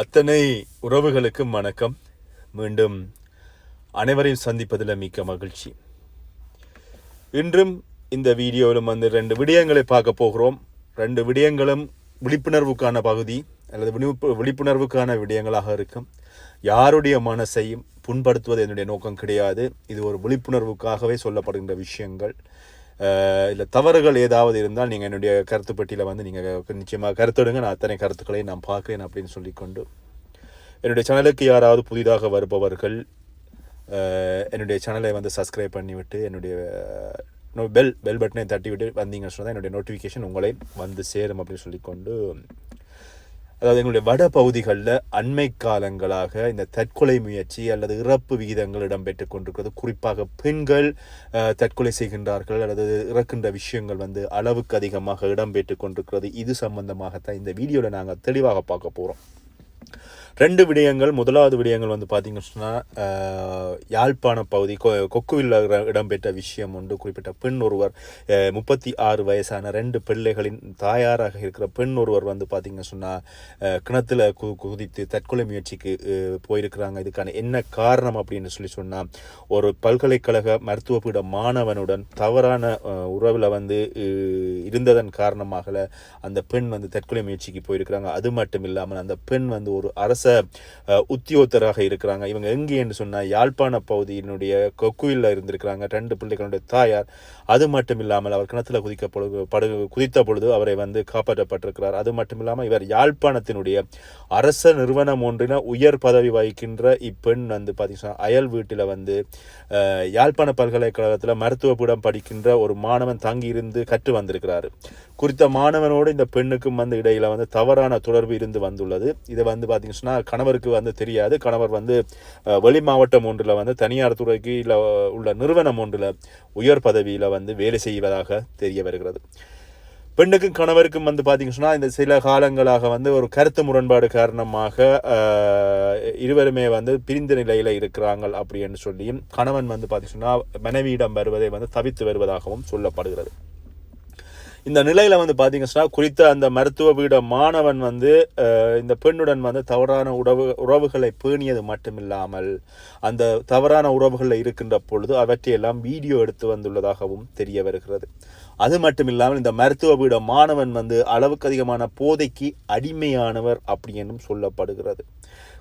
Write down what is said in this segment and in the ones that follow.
அத்தனை உறவுகளுக்கும் வணக்கம். மீண்டும் அனைவரையும் சந்திப்பதில் மிக்க மகிழ்ச்சி. இன்றும் இந்த வீடியோவிலும் வந்து ரெண்டு விடயங்களை பார்க்க போகிறோம். ரெண்டு விடயங்களும் விழிப்புணர்வுக்கான பகுதி அல்லது விழிப்பு விழிப்புணர்வுக்கான விடயங்களாக இருக்கும். யாருடைய மனசையும் புண்படுத்துவது என்னுடைய நோக்கம் கிடையாது. இது ஒரு விழிப்புணர்வுக்காகவே சொல்லப்படுகின்ற விஷயங்கள். இல்லை தவறுகள் ஏதாவது இருந்தால் நீங்கள் என்னுடைய கருத்து பெட்டியில் வந்து நீங்கள் நிச்சயமாக கருத்துடுங்க. நான் அத்தனை கருத்துக்களையும் நான் பார்க்குறேன் அப்படின்னு சொல்லிக்கொண்டு என்னுடைய சேனலுக்கு யாராவது புதிதாக வருபவர்கள் என்னுடைய சேனலை வந்து சப்ஸ்கிரைப் பண்ணிவிட்டு என்னுடைய நோ பெல் பெல் பட்டனை தட்டி விட்டு வந்தீங்கன்னு சொன்னால் என்னுடைய நோட்டிஃபிகேஷன் உங்களை வந்து சேரும் அப்படின்னு சொல்லிக்கொண்டு அதாவது எங்களுடைய வட பகுதிகளில் அண்மை காலங்களாக இந்த தற்கொலை முயற்சி அல்லது இறப்பு விகிதங்கள் இடம்பெற்றுக் கொண்டிருக்கிறது. குறிப்பாக பெண்கள் தற்கொலை செய்கின்றார்கள் அல்லது இறக்கின்ற விஷயங்கள் வந்து அளவுக்கு அதிகமாக இடம்பெற்றுக் கொண்டிருக்கிறது. இது சம்பந்தமாகத்தான் இந்த வீடியோவில் நாங்கள் தெளிவாக பார்க்க போகிறோம் ரெண்டு விடயங்கள் முதலாவது விடயங்கள் வந்து பார்த்தீங்கன்னு சொன்னால் யாழ்ப்பாண பகுதி கொ கொக்குவில் இடம்பெற்ற விஷயம் ஒன்று குறிப்பிட்ட பெண் ஒருவர் முப்பத்தி ஆறு வயசான ரெண்டு பிள்ளைகளின் தாயாராக இருக்கிற பெண் ஒருவர் வந்து பார்த்தீங்கன்னு சொன்னால் கிணத்துல கு குதித்து தற்கொலை முயற்சிக்கு போயிருக்கிறாங்க. இதுக்கான என்ன காரணம் அப்படின்னு சொல்லி சொன்னால் ஒரு பல்கலைக்கழக மருத்துவ பீட மாணவனுடன் தவறான உறவில் வந்து இருந்ததன் காரணமாக அந்த பெண் வந்து தற்கொலை முயற்சிக்கு போயிருக்கிறாங்க. அது மட்டும் இல்லாமல் அந்த பெண் வந்து ஒரு அரசு அஹ், உத்தியோகத்தராக இருக்கிறாங்க. இவங்க எங்கே என்று சொன்னால் யாழ்ப்பாண பகுதியினுடைய கொக்குயிலில் இருந்திருக்கிறாங்க. ரெண்டு பிள்ளைகளுடைய தாயார். அது மட்டும் இல்லாமல் அவர் கிணத்துல குதிக்க பொழுது படு குதித்த பொழுது அவரை வந்து காப்பாற்றப்பட்டிருக்கிறார். அது மட்டும் இல்லாமல் இவர் யாழ்ப்பாணத்தினுடைய அரச நிறுவனம் ஒன்றின உயர் பதவி வகிக்கின்ற இப்பெண் வந்து பார்த்தீங்கன்னா அயல் வீட்டில் வந்து யாழ்ப்பாண பல்கலைக்கழகத்தில் மருத்துவ பீடம் படிக்கின்ற ஒரு மாணவன் தங்கியிருந்து கற்று வந்திருக்கிறார். குறித்த மாணவனோடு இந்த பெண்ணுக்கும் வந்து இடையில வந்து தவறான தொடர்பு இருந்து வந்துள்ளது. இதை வந்து பார்த்தீங்கன்னா ஆனால் கணவருக்கு வந்து தெரியாது. கணவர் வந்து வெளி மாவட்டம் ஒன்றில் வந்து தனியார் துறைக்கு இல்லை உள்ள நிறுவனம் ஒன்றில் உயர் பதவியில் வந்து வேலை செய்வதாக தெரிய வருகிறது. பெண்ணுக்கும் கணவருக்கும் வந்து பார்த்தீங்கன்னு சொன்னால் இந்த சில காலங்களாக வந்து ஒரு கருத்து முரண்பாடு காரணமாக இருவருமே வந்து பிரிந்த நிலையில் இருக்கிறாங்க அப்படின்னு சொல்லியும் கணவன் வந்து பார்த்தீங்கன்னா மனைவியிடம் வருவதை வந்து தவித்து வருவதாகவும் சொல்லப்படுகிறது. இந்த நிலையில் வந்து பார்த்தீங்கன்னா குறித்த அந்த மருத்துவ பீட மாணவன் வந்து இந்த பெண்ணுடன் வந்து தவறான உறவு உறவுகளை பேணியது மட்டுமில்லாமல் அந்த தவறான உறவுகளில் இருக்கின்ற பொழுது அவற்றையெல்லாம் வீடியோ எடுத்து வந்துள்ளதாகவும் தெரிய வருகிறது. அது மட்டும் இல்லாமல் இந்த மருத்துவ பீட மாணவன் வந்து அளவுக்கு அதிகமான போதைக்கு அடிமையானவர் அப்படின்னும் சொல்லப்படுகிறது.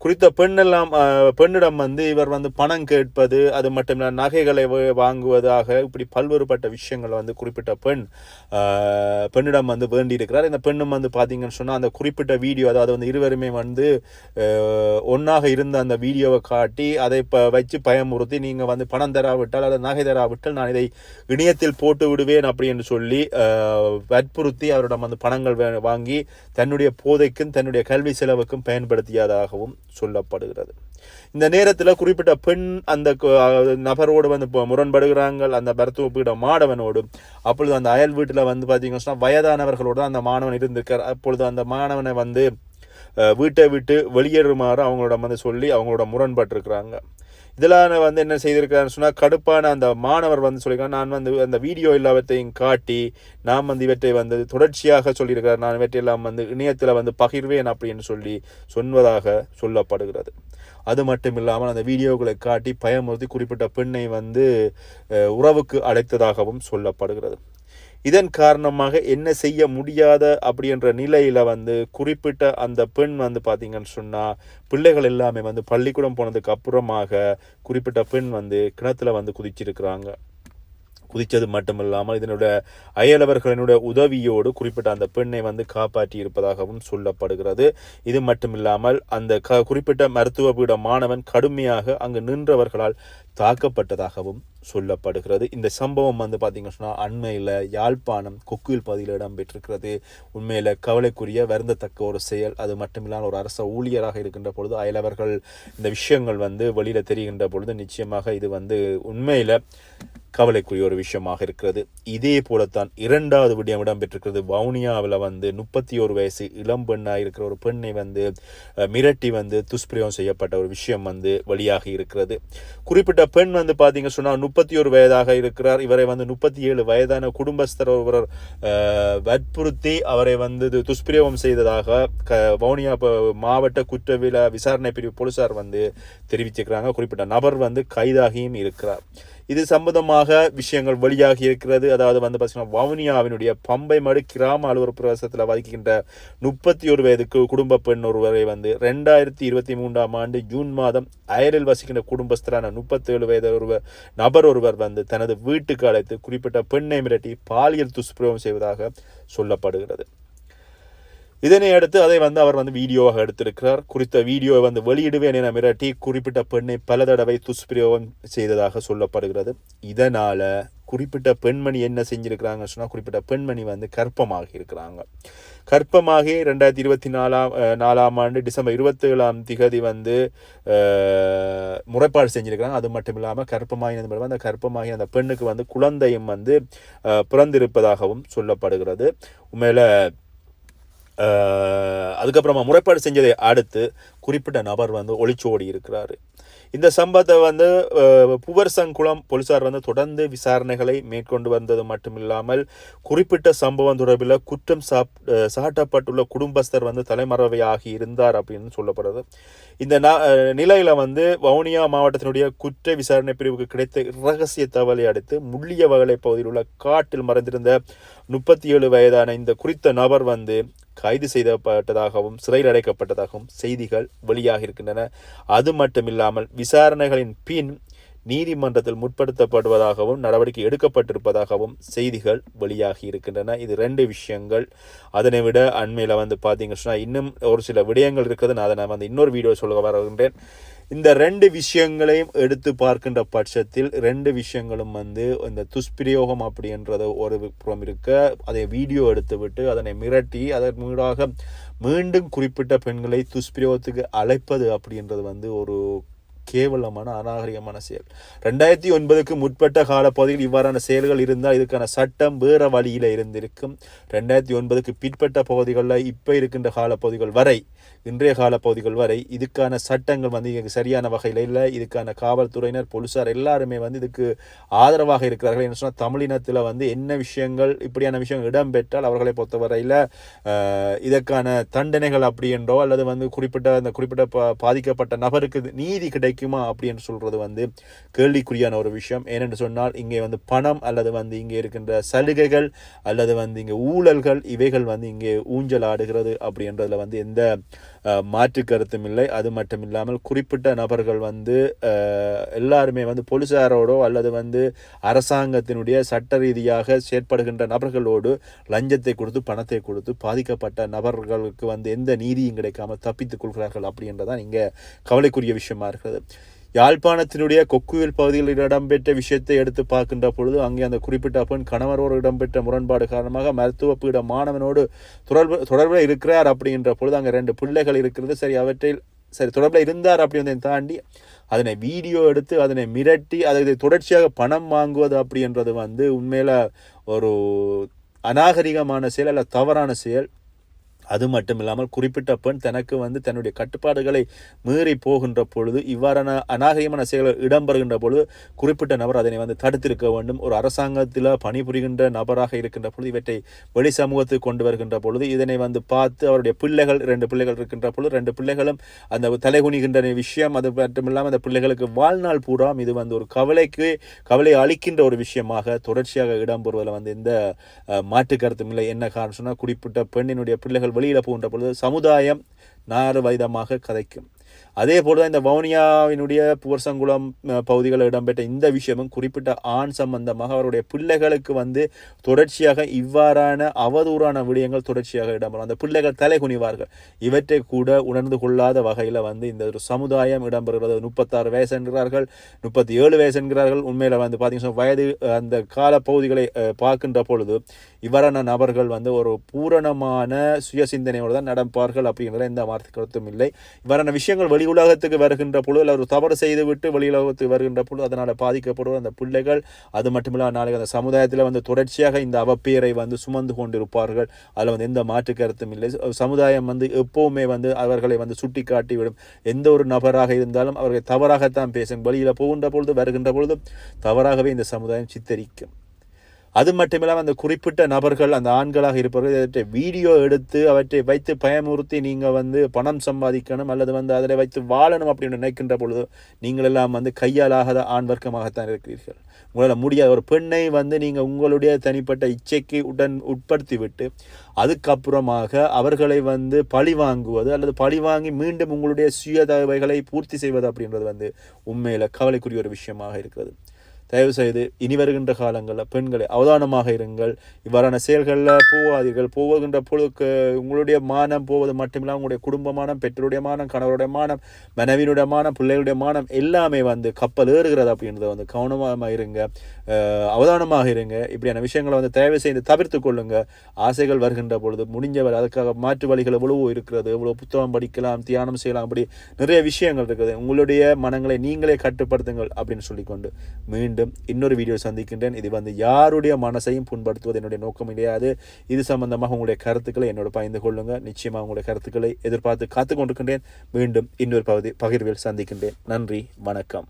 குறித்த பெண்ணெல்லாம் பெண்ணிடம் வந்து இவர் வந்து பணம் கேட்பது அது மட்டும் இல்ல நகைகளை வ- வாங்குவதாக இப்படி பல்வேறுபட்ட விஷயங்களை வந்து குறிப்பிட்ட பெண் பெண்ணிடம் வந்து வேண்டியிருக்கிறார். இந்த பெண்ணும் வந்து பார்த்தீங்கன்னு சொன்னால் அந்த குறிப்பிட்ட வீடியோ அதாவது வந்து இருவருமே வந்து ஒன்றாக இருந்த அந்த வீடியோவை காட்டி அதை இப்போ வச்சு பயமுறுத்தி நீங்கள் வந்து பணம் தராவிட்டால் அல்லது நகை தராவிட்டால் நான் இதை இணையத்தில் போட்டு விடுவேன் அப்படின்னு சொல்லி வற்புறுத்தி அவரிடம் வந்து பணங்கள் வாங்கி தன்னுடைய போதைக்கும் தன்னுடைய கல்வி செலவுக்கும் பயன்படுத்தியதாகவும் சொல்லப்படுகிறது. இந்த நேரத்தில் குறிப்பிட்ட பெண் அந்த நபரோடு வந்து இப்போ முரண்படுகிறாங்க அந்த மருத்துவ பீட மாணவனோடு. அப்பொழுது அந்த அயல் வீட்டில் வந்து பார்த்தீங்கன்னா சொன்னா வயதானவர்களோடு அந்த மாணவன் இருந்திருக்கார். அப்பொழுது அந்த மாணவனை வந்து வீட்டை விட்டு வெளியேறுமாறு அவங்களோட வந்து சொல்லி அவங்களோட முரண்பட்டிருக்கிறாங்க. இதெல்லாம் வந்து என்ன செய்திருக்காருன்னு சொன்னால் கடுப்பான அந்த மாணவர் வந்து சொல்லியிருக்காங்க நான் வந்து அந்த வீடியோ எல்லாவற்றையும் காட்டி நான் வந்து இவற்றை வந்து தொடர்ச்சியாக சொல்லியிருக்கிறார். நான் இவற்றையெல்லாம் வந்து இணையத்தில் வந்து பகிர்வேன் அப்படின்னு சொல்லி சொல்வதாக சொல்லப்படுகிறது. அது மட்டும் இல்லாமல் அந்த வீடியோக்களை காட்டி பயமுறுத்தி குறிப்பிட்ட பெண்ணை வந்து உறவுக்கு அழைத்ததாகவும் சொல்லப்படுகிறது. இதன் காரணமாக என்ன செய்ய முடியாத அப்படின்ற நிலையில் வந்து குறிப்பிட்ட அந்த பெண் வந்து பார்த்தீங்கன்னு சொன்னால் பிள்ளைகள் எல்லாமே வந்து பள்ளிக்கூடம் போனதுக்கு அப்புறமாக குறிப்பிட்ட பெண் வந்து கிணத்துல வந்து குதிச்சிருக்கிறாங்க. குதித்தது மட்டுமில்லாமல் இதனுடைய அயலவர்களினுடைய உதவியோடு குறிப்பிட்ட அந்த பெண்ணை வந்து காப்பாற்றி இருப்பதாகவும் சொல்லப்படுகிறது. இது மட்டுமில்லாமல் அந்த க குறிப்பிட்ட மருத்துவ பீட மாணவன் கடுமையாக அங்கு நின்றவர்களால் தாக்கப்பட்டதாகவும் சொல்லப்படுகிறது. இந்த சம்பவம் வந்து பார்த்திங்க சொன்னால் அண்மையில் யாழ்ப்பாணம் கொக்குயில் பகுதியில் இடம்பெற்றிருக்கிறது. உண்மையில் கவலைக்குரிய வருந்தத்தக்க ஒரு செயல். அது மட்டுமில்லாமல் ஒரு அரச ஊழியராக இருக்கின்ற பொழுது அயலவர்கள் இந்த விஷயங்கள் வந்து வெளியில் தெரிகின்ற பொழுது நிச்சயமாக இது வந்து உண்மையில் கவலைக்குரிய ஒரு விஷயமாக இருக்கிறது. இதே போலத்தான் இரண்டாவது விடயம் இடம்பெற்றிருக்கிறது. வவுனியாவில் வந்து முப்பத்தி ஒரு வயசு இளம்பெண்ணாக இருக்கிற ஒரு பெண்ணை வந்து மிரட்டி வந்து துஷ்பிரயோகம் செய்யப்பட்ட ஒரு விஷயம் வந்து வெளியாகி இருக்கிறது. குறிப்பிட்ட பெண் வந்து பார்த்தீங்க சொன்னால் முப்பத்தி ஒரு வயதாக இருக்கிறார். இவரை வந்து முப்பத்தி ஏழு வயதான குடும்பஸ்தர் ஒருவர் வற்புறுத்தி அவரை வந்து துஷ்பிரயோகம் செய்ததாக க வவுனியா மாவட்ட குற்றவியல விசாரணை பிரிவு போலீசார் வந்து தெரிவிச்சிருக்கிறாங்க குறிப்பிட்ட நபர் வந்து கைதாகியும் இருக்கிறார். இது சம்பந்தமாக விஷயங்கள் வெளியாகி இருக்கிறது. அதாவது வந்து பார்த்தீங்கன்னா வவுனியாவினுடைய பம்பை மடு கிராம அலுவலக பிரவேசத்தில் வகிக்கின்ற முப்பத்தி ஒரு வயதுக்கு குடும்ப பெண் ஒருவரை வந்து ரெண்டாயிரத்தி இருபத்தி மூன்றாம் ஆண்டு ஜூன் மாதம் அயலில் வசிக்கின்ற குடும்பஸ்தரான முப்பத்தேழு வயது ஒருவர் நபர் ஒருவர் வந்து தனது வீட்டுக்கு அழைத்து குறிப்பிட்ட பெண்ணை மிரட்டி பாலியல் துஷ்பிரயோகம் செய்வதாக சொல்லப்படுகிறது. இதனை அடுத்து அதை வந்து அவர் வந்து வீடியோவாக எடுத்திருக்கிறார். குறித்த வீடியோவை வந்து வெளியிடுவேன் என மிரட்டி குறிப்பிட்ட பெண்ணை பல தடவை துஷ்பிரயோகம் செய்ததாக சொல்லப்படுகிறது. இதனால் குறிப்பிட்ட பெண்மணி என்ன செஞ்சிருக்கிறாங்க சொன்னால் குறிப்பிட்ட பெண்மணி வந்து கர்ப்பமாகி இருக்கிறாங்க. கற்பமாகி ரெண்டாயிரத்தி இருபத்தி நாலாம் நாலாம் ஆண்டு டிசம்பர் இருபத்தேழாம் திகதி வந்து முறைப்பாடு செஞ்சுருக்கிறாங்க. அது மட்டும் இல்லாமல் கற்பமாகி மூலமா அந்த கர்ப்பமாகி அந்த பெண்ணுக்கு வந்து குழந்தையும் வந்து பிறந்திருப்பதாகவும் சொல்லப்படுகிறது. உண்மையில அதுக்கப்புறமா முறைப்பாடு செஞ்சதை அடுத்து குறிப்பிட்ட நபர் வந்து ஒளிச்சோடி இருக்கிறார். இந்த சம்பவத்தை வந்து புவர்சங்குளம் போலீசார் வந்து தொடர்ந்து விசாரணைகளை மேற்கொண்டு வந்தது மட்டுமில்லாமல் குறிப்பிட்ட சம்பவம் தொடர்பில் குற்றம் சாப் சாட்டப்பட்டுள்ள குடும்பஸ்தர் வந்து தலைமறைவையாகி இருந்தார் அப்படின்னு சொல்லப்படுறது இந்த நிலையில் வந்து வவுனியா மாவட்டத்தினுடைய குற்ற விசாரணை பிரிவுக்கு கிடைத்த இரகசிய தகவலை அடுத்து முள்ளியவகலை பகுதியில் உள்ள காட்டில் மறைந்திருந்த முப்பத்தி ஏழு வயதான இந்த குறித்த நபர் வந்து கைது செய்யப்பட்டதாகவும் சிறையில் அடைக்கப்பட்டதாகவும் செய்திகள் வெளியாக இருக்கின்றன. அது மட்டுமில்லாமல் விசாரணைகளின் பின் நீதிமன்றத்தில் முற்படுத்தப்படுவதாகவும் நடவடிக்கை எடுக்கப்பட்டிருப்பதாகவும் செய்திகள் வெளியாகி இருக்கின்றன. இது ரெண்டு விஷயங்கள். அதனை விட அண்மையில் வந்து பார்த்தீங்க சொன்னால் இன்னும் ஒரு சில விடயங்கள் இருக்குது. நான் அதை நான் வந்து இன்னொரு வீடியோ சொல்ல வருகின்றேன் இந்த ரெண்டு விஷயங்களையும் எடுத்து பார்க்கின்ற பட்சத்தில் ரெண்டு விஷயங்களும் வந்து இந்த துஷ்பிரயோகம் அப்படின்றத ஒரு புறம் இருக்க அதை வீடியோ எடுத்து விட்டு அதனை மிரட்டி அதன் மூடாக மீண்டும் குறிப்பிட்ட பெண்களை துஷ்பிரயோகத்துக்கு அழைப்பது அப்படின்றது வந்து ஒரு கேவலமான அநாகரிகமான செயல். ரெண்டாயிரத்தி ஒன்பதுக்கு முற்பட்ட காலப்பகுதியில் இவ்வாறான செயல்கள் இருந்தால் இதுக்கான சட்டம் வேறு வழியில் இருந்திருக்கும். ரெண்டாயிரத்தி ஒன்பதுக்கு பிற்பட்ட பகுதிகளில் இப்போ இருக்கின்ற காலப்பகுதிகள் வரை இன்றைய காலப்பகுதிகள் வரை இதுக்கான சட்டங்கள் வந்து இங்கே சரியான வகையில் இல்லை. இதுக்கான காவல்துறையினர் போலீஸார் எல்லாருமே வந்து இதுக்கு ஆதரவாக இருக்கிறார்கள் என்ன சொன்னால் தமிழினத்தில் வந்து என்ன விஷயங்கள் இப்படியான விஷயங்கள் இடம்பெற்றால் அவர்களை பொறுத்தவரையில் இதற்கான தண்டனைகள் அப்படி என்றோ அல்லது வந்து குறிப்பிட்ட அந்த குறிப்பிட்ட பாதிக்கப்பட்ட நபருக்கு நீதி கிடைக்குமா அப்படின்னு சொல்கிறது வந்து கேள்விக்குறியான ஒரு விஷயம். ஏனென்று சொன்னால் இங்கே வந்து பணம் அல்லது வந்து இங்கே இருக்கின்ற சலுகைகள் அல்லது வந்து இங்கே ஊழல்கள் இவைகள் வந்து இங்கே ஊஞ்சல் ஆடுகிறது அப்படின்றதுல வந்து எந்த மாற்று கருத்தும் இல்லை. அது மட்டும் இல்லாமல் குறிப்பிட்ட நபர்கள் வந்து எல்லாருமே வந்து போலீசாரோடோ அல்லது வந்து அரசாங்கத்தினுடைய சட்ட ரீதியாக செயற்படுகின்ற நபர்களோடு லஞ்சத்தை கொடுத்து பணத்தை கொடுத்து பாதிக்கப்பட்ட நபர்களுக்கு வந்து எந்த நீதியும் கிடைக்காம தப்பித்துக் கொள்கிறார்கள் அப்படின்றதான் இங்கே கவலைக்குரிய விஷயமா இருக்கிறது. யாழ்ப்பாணத்தினுடைய கொக்குவில் பகுதியில் இடம்பெற்ற விஷயத்தை எடுத்து பார்க்கின்ற பொழுது அங்கே அந்த குறிப்பிட்ட பெண் கணவரோடு இடம்பெற்ற முரண்பாடு காரணமாக மருத்துவ பீட மாணவனோடு தொடர்பு தொடர்பில் இருக்கிறார் அப்படின்ற பொழுது அங்கே ரெண்டு பிள்ளைகள் இருக்கிறது. சரி அவற்றில் சரி தொடர்பில் இருந்தார் அப்படின்றதை தாண்டி அதனை வீடியோ எடுத்து அதனை மிரட்டி அதை தொடர்ச்சியாக பணம் வாங்குவது அப்படின்றது வந்து உண்மையில ஒரு அநாகரிகமான செயல் அல்ல தவறான செயல். அது மட்டும் இல்லாமல் குறிப்பிட்ட பெண் தனக்கு வந்து தன்னுடைய கட்டுப்பாடுகளை மீறி போகின்ற பொழுது இவ்வாறான அநாகரிகமான செயல்கள் இடம்பெறுகின்ற பொழுது குறிப்பிட்ட நபர் அதனை வந்து தடுத்திருக்க வேண்டும். ஒரு அரசாங்கத்தில் பணிபுரிகின்ற நபராக இருக்கின்ற பொழுது இவற்றை வெளி சமூகத்துக்கு கொண்டு வருகின்ற பொழுது இதனை வந்து பார்த்து அவருடைய பிள்ளைகள் ரெண்டு பிள்ளைகள் இருக்கின்ற பொழுது ரெண்டு பிள்ளைகளும் அந்த தலைகுனிகின்ற விஷயம் அது மட்டும் இல்லாமல் அந்த பிள்ளைகளுக்கு வாழ்நாள் பூராம் இது வந்து ஒரு கவலைக்கு கவலை அளிக்கின்ற ஒரு விஷயமாக தொடர்ச்சியாக இடம்பெறுவதில் வந்து எந்த மாற்று கருத்தும் இல்லை. என்ன காரணம் சொன்னால் குறிப்பிட்ட பெண்ணினுடைய பிள்ளைகள் வெளியில் போகின்ற பொழுது சமுதாயம் நாறு வைதமாக கதைக்கும். அதே போல தான் இந்த வவுனியாவினுடைய புவர்சங்குளம் பகுதிகளில் இடம்பெற்ற இந்த விஷயமும் குறிப்பிட்ட ஆண் சம்பந்தமாக அவருடைய பிள்ளைகளுக்கு வந்து தொடர்ச்சியாக இவ்வாறான அவதூறான விடயங்கள் தொடர்ச்சியாக இடம்பெறும். அந்த பிள்ளைகள் தலை குனிவார்கள். இவற்றை கூட உணர்ந்து கொள்ளாத வகையில் வந்து இந்த ஒரு சமுதாயம் இடம்பெறுகிறது. முப்பத்தாறு வயசு என்கிறார்கள் முப்பத்தி ஏழு வயசு என்கிறார்கள். உண்மையில் வந்து பார்த்தீங்கன்னா வயது அந்த கால பகுதிகளை பார்க்கின்ற பொழுது இவ்வாறான நபர்கள் வந்து ஒரு பூரணமான சுய சிந்தனையோடு தான் நடப்பார்கள் அப்படிங்கிற எந்த வார்த்தை கருத்தும் இல்லை. இவ்வாறான விஷயங்கள் விஷயங்கள் வெளி உலகத்துக்கு வருகின்ற பொழுது அல்ல ஒரு தவறு செய்துவிட்டு வெளி உலகத்துக்கு வருகின்ற பொழுது அதனால் பாதிக்கப்படுவது அந்த பிள்ளைகள். அது மட்டுமில்ல நாளைக்கு அந்த சமுதாயத்தில் வந்து தொடர்ச்சியாக இந்த அவப்பெயரை வந்து சுமந்து கொண்டிருப்பார்கள். அதில் வந்து எந்த மாற்று கருத்தும் இல்லை. சமுதாயம் வந்து எப்போவுமே வந்து அவர்களை வந்து சுட்டி காட்டிவிடும் எந்த ஒரு நபராக இருந்தாலும் அவர்கள் தவறாகத்தான் பேசும். வெளியில் போகின்ற பொழுது வருகின்ற பொழுது தவறாகவே இந்த சமுதாயம் சித்தரிக்கும். அது மட்டுமில்லாமல் அந்த குறிப்பிட்ட நபர்கள் அந்த ஆண்களாக இருப்பவர்கள் அவற்றை வீடியோ எடுத்து அவற்றை வைத்து பயமுறுத்தி நீங்கள் வந்து பணம் சம்பாதிக்கணும் அல்லது வந்து அதில் வைத்து வாழணும் அப்படின்னு நினைக்கின்ற பொழுது நீங்கள் எல்லாம் வந்து கையாலாகாத ஆண் வர்க்கமாகத்தான் இருக்கிறீர்கள். உங்களால் முடியாத ஒரு பெண்ணை வந்து நீங்கள் உங்களுடைய தனிப்பட்ட இச்சைக்கு உடன் உட்படுத்தி விட்டு அதுக்கப்புறமாக அவர்களை வந்து பழி வாங்குவது அல்லது பழி வாங்கி மீண்டும் உங்களுடைய சுய தேவைகளை பூர்த்தி செய்வது அப்படின்றது வந்து உண்மையில் கவலைக்குரிய ஒரு விஷயமாக இருக்கிறது. தயவு செய்து இனி வருகின்ற காலங்களில் பெண்களை அவதானமாக இருங்கள். இவ்வாறான செயல்களில் போகாதீர்கள் போகின்ற பொழுதுக்கு உங்களுடைய மானம் போவது மட்டுமில்லாமல் உங்களுடைய குடும்ப மானம் பெற்றோருடைய மானம் கணவருடைய மானம் மனைவியினுடைய மானம் பிள்ளைகளுடைய மானம் எல்லாமே வந்து கப்பல் ஏறுகிறது அப்படின்றத வந்து கவனமாக இருங்க. அவதானமாக இருங்க. இப்படியான விஷயங்களை வந்து தயவு செய்து தவிர்த்து கொள்ளுங்க. ஆசைகள் வருகின்ற பொழுது முடிஞ்சவர் அதுக்காக மாற்று வழிகள் எவ்வளவோ இருக்கிறது. எவ்வளோ புத்தகம் படிக்கலாம் தியானம் செய்யலாம் அப்படி நிறைய விஷயங்கள் இருக்குது. உங்களுடைய மனங்களை நீங்களே கட்டுப்படுத்துங்கள் அப்படின்னு சொல்லிக்கொண்டு மீண்டும் மீண்டும் இன்னொரு வீடியோ சந்திக்கின்றேன். இது வந்து யாருடைய மனசையும் புண்படுத்துவது என்னுடைய நோக்கம் கிடையாது. இது சம்பந்தமாக உங்களுடைய கருத்துக்களை என்னோட பகிர்ந்து கொள்ளுங்க நிச்சயமாக உங்களுடைய கருத்துக்களை எதிர்பார்த்து காத்து கொண்டிருக்கின்றேன் மீண்டும் இன்னொரு பகுதி பகிர்வில் சந்திக்கின்றேன். நன்றி வணக்கம்.